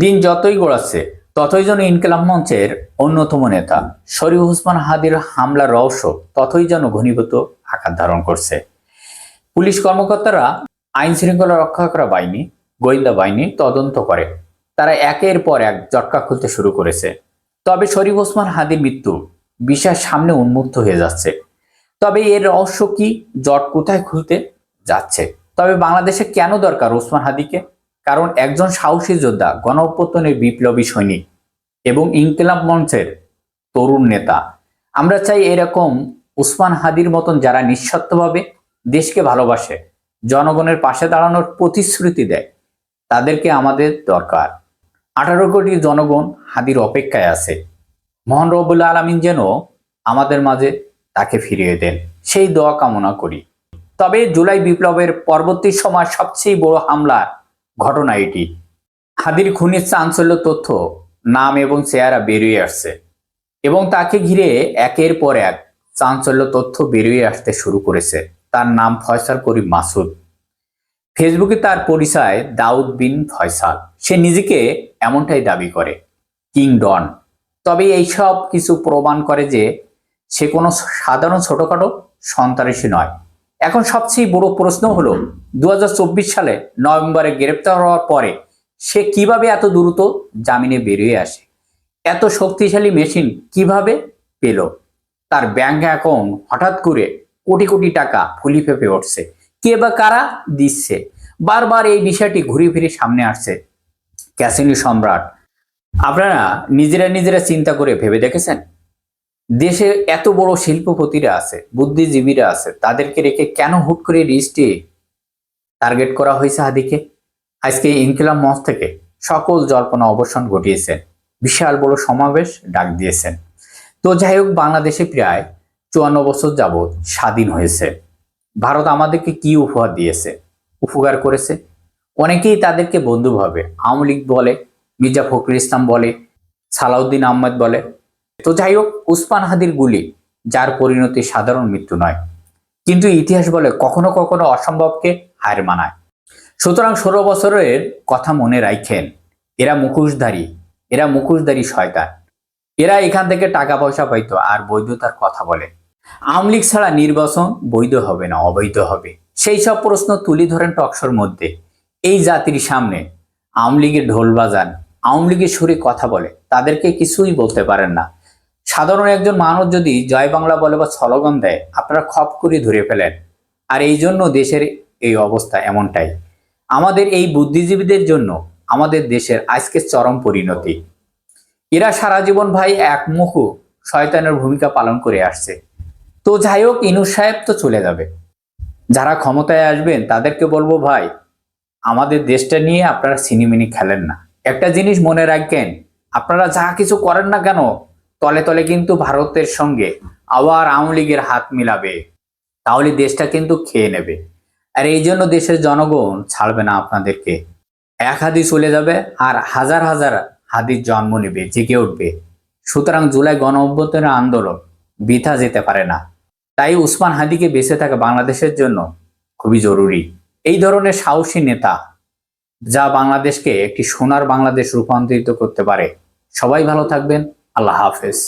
দিন যতই গড়াচ্ছে, ততই যেন ইনকেলাম মঞ্চের অন্যতম নেতা শরীফ ওসমান হাদির হামলার রহস্য ততই যেন ঘনীভূত আকার ধারণ করছে। পুলিশ কর্মকর্তারা আইন শৃঙ্খলা রক্ষা করা বাহিনী, গোয়েন্দা বাহিনী তদন্ত করে। তারা একের পর এক জটকা খুলতে শুরু করেছে। তবে শরীফ ওসমান হাদির মৃত্যু বিষয়ের সামনে উন্মুক্ত হয়ে যাচ্ছে। তবে এর রহস্য কি, জট কোথায় খুলতে যাচ্ছে? তবে বাংলাদেশে কেন দরকার ওসমান হাদিকে? কারণ একজন সাহসী যোদ্ধা গণ বিপ্লবী সৈনিক এবং ইনকিলাব মঞ্চের তরুণ নেতা। আমরা চাই এরকম উসমান হাদির মতন যারা নিঃস্বার্থভাবে দেশকে ভালোবাসে, জনগণের পাশে দাঁড়ানোর প্রতিশ্রুতি দেয়, তাদেরকে আমাদের দরকার। আঠারো কোটি জনগণ হাদির অপেক্ষায় আছে। মোহন রবুল আলমিন যেন আমাদের মাঝে তাকে ফিরিয়ে দেন। সেই দোয়া কামনা করি। তবে জুলাই বিপ্লবের পরবর্তী সময় সবচেয়ে বড় হামলার ঘটনা এটি। হাদির খুনির চাঞ্চল্য তথ্য, নাম এবং চেহারা বেরিয়ে আসছে এবং তাকে ঘিরে একের পর এক চাঞ্চল্য তথ্য বেরিয়ে আসতে শুরু করেছে। তার নাম ফয়সাল করিম মাসুদ। ফেসবুকে তার পরিচয় দাউদ বিন ফয়সাল। সে নিজেকে এমনটাই দাবি করে, কিং ডন। তবে এইসব কিছু প্রমাণ করে যে সে কোনো সাধারণ ছোটখাটো সন্ত্রাসী নয়। এখন সবচেয়ে বড় প্রশ্ন হলো, দুহাজার চব্বিশ সালে নভেম্বরে গ্রেপ্তার হওয়ার পরে সে কীভাবে এত দ্রুত জামিনে বেরিয়ে আসে? এত শক্তিশালী মেশিন কীভাবে পেল? তার ব্যাংক অ্যাকাউন্ট হঠাৎ করে কোটি কোটি টাকা ফুলি ফেপে উঠছে। কে বা কারা দিচ্ছে? বারবার এই বিষয়টি ঘুরে ফিরে সামনে আসছে ক্যাসিনি সম্রাট। আপনারা নিজেরা নিজেরা চিন্তা করে ভেবে দেখেছেন? দেশে এত বড় শিল্পপতিরা আছে, বুদ্ধিজীবীরা আছে, তাদেরকে রেখে কেন হুট করে রিস্টে টার্গেট করা হয়েছে হাদিকে? আজকে ইনকিলাম মঞ্চ থেকে সকল জল্পনা অবসান ঘটিয়েছেন, বিশাল বড় সমাবেশ ডাক দিয়েছেন। তো যাই হোক, বাংলাদেশে প্রায় চুয়ান্ন বছর যাবৎ স্বাধীন হয়েছে। ভারত আমাদেরকে কি উপহার দিয়েছে? উপকার করেছে? অনেকেই তাদেরকে বন্ধু ভাবে, আওয়ামী লীগ বলে, মির্জা ফখরুল ইসলাম বলে, সালাউদ্দিন আহমেদ বলে তো যাই হোক উসমান হাদির গুলি, যার পরিণতি সাধারণ মৃত্যু নয়। কিন্তু ইতিহাস বলে কখনো কখনো অসম্ভবকে হার মানায়। সুতরাং ষোলো বছরের কথা মনে রাখেন, এরা মুখোশধারী এরা মুখোশধারী শয়তান। এরা এখান থেকে টাকা পয়সা পাইতো, আর বৈধতার কথা বলে। আওয়ামী লীগ ছাড়া নির্বাচন বৈধ হবে না, অবৈধ হবে। সেই সব প্রশ্ন তুলি ধরেন টকশোর মধ্যে। এই জাতির সামনে আওয়ামী লীগের ঢোল বাজান, আওয়ামী লীগের সুরে কথা বলে, তাদেরকে কিছুই বলতে পারেন না। সাধারণ একজন মানুষ যদি জয় বাংলা বলে বা স্লোগান দেয়, আপনারা খপ করে ধরে ফেলেন। আর এই জন্য দেশের এই অবস্থা এমনটাই। আমাদের এই বুদ্ধিজীবীদের জন্য আমাদের দেশের আজকে চরম পরিণতি। এরা সারা জীবন ভাই একমুখ শয়তানের ভূমিকা পালন করে আসছে। তো যাই হোক ইনুস সাহেব তো চলে যাবে। যারা ক্ষমতায় আসবেন, তাদেরকে বলব ভাই, আমাদের দেশটা নিয়ে আপনারা সিনেমিনি খেলেন না। একটা জিনিস মনে রাখবেন, আপনারা যা কিছু করেন না কেন তলে তলে কিন্তু ভারতের সঙ্গে আবার আওয়ামী লীগের হাত মিলাবে। তাহলে দেশটা কিন্তু খেয়ে নেবে। আর এই জন্য দেশের জনগণ ছাড়বে না আপনাদেরকে। এক হাদি চলে যাবে, আর হাজার হাজার হাদির জন্ম নেবে, জেগে উঠবে। সুতরাং জুলাই গণ অভ্যুত্থানের আন্দোলন বৃথা যেতে পারে না। তাই উসমান হাদিকে বেঁচে থাকা বাংলাদেশের জন্য খুবই জরুরি। এই ধরনের সাহসী নেতা যা বাংলাদেশকে একটি সোনার বাংলাদেশ রূপান্তরিত করতে পারে। সবাই ভালো থাকবেন। আল্লাহ হাফেজ।